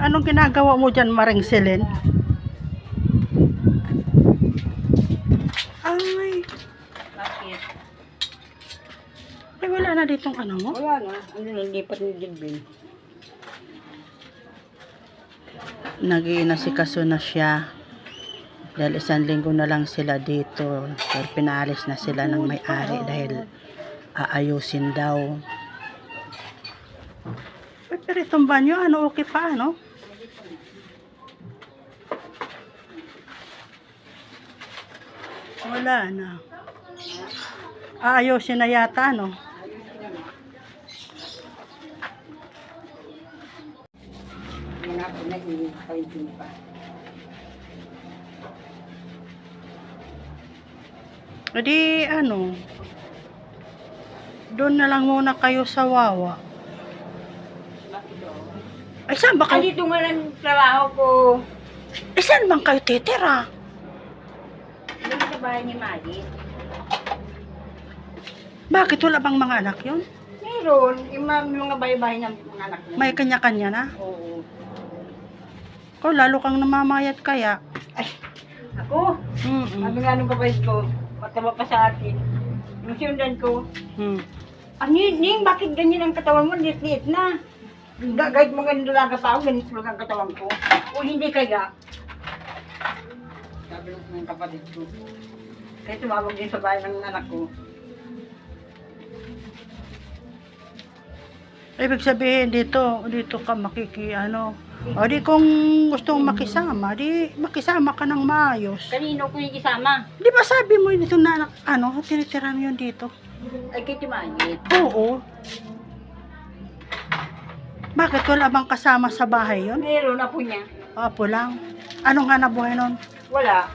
Anong ginagawa mo dyan, Maring Selen? Ay, Bakit? ay wala na ditong ano mo. Wala na. Ano na, lipat ni Dilbin. Nag-iinasikaso na siya. Dahil isang linggo na lang sila dito. Dahil pinaalis na sila ng may-ari dahil aayusin daw. Pero itong banyo, ano, okay pa, ano? Wala na. Aayusin na yata? Wala po na, hinihintay pa. O di, ano, doon na lang muna kayo sa Wawa. Ay, saan ba kayo? dito nga lang trabaho ko. Eh, saan bang kayo titira? Bahay ni Maggie. Bakit wala bang mga anak yun? Meron, yung mga, mga bahay-bahay ng mga anak niya. May kanya-kanya na? Oo. O, lalo kang namamayat kaya. Ay, ako? Mm-mm. Sabi nga nung kapatid ko, mataba pa sa akin. Yung sinundan ko, Hmm. ah, Ning, Ning, bakit ganyan ang katawan mo? Liit-liit na. Ga- Kahit mo ganito lang pa ako, ganito lang ang katawan ko. O hindi kaya. Sabi ng kapatid ko. Kaya tumawag din sa bahay ng anak ko. Ibig sabihin, dito, dito ka makiki, ano. O, di kung gusto mong makisama, di makisama ka ng maayos. Kanino ko yung isama? Di ba sabi mo dito na, ano, tinitira mo yun dito? Ay, kay Timagit. Oo. Bakit wala bang kasama sa bahay yun? Meron na po niya. Apo lang. Anong hanap buhay nun? Wala.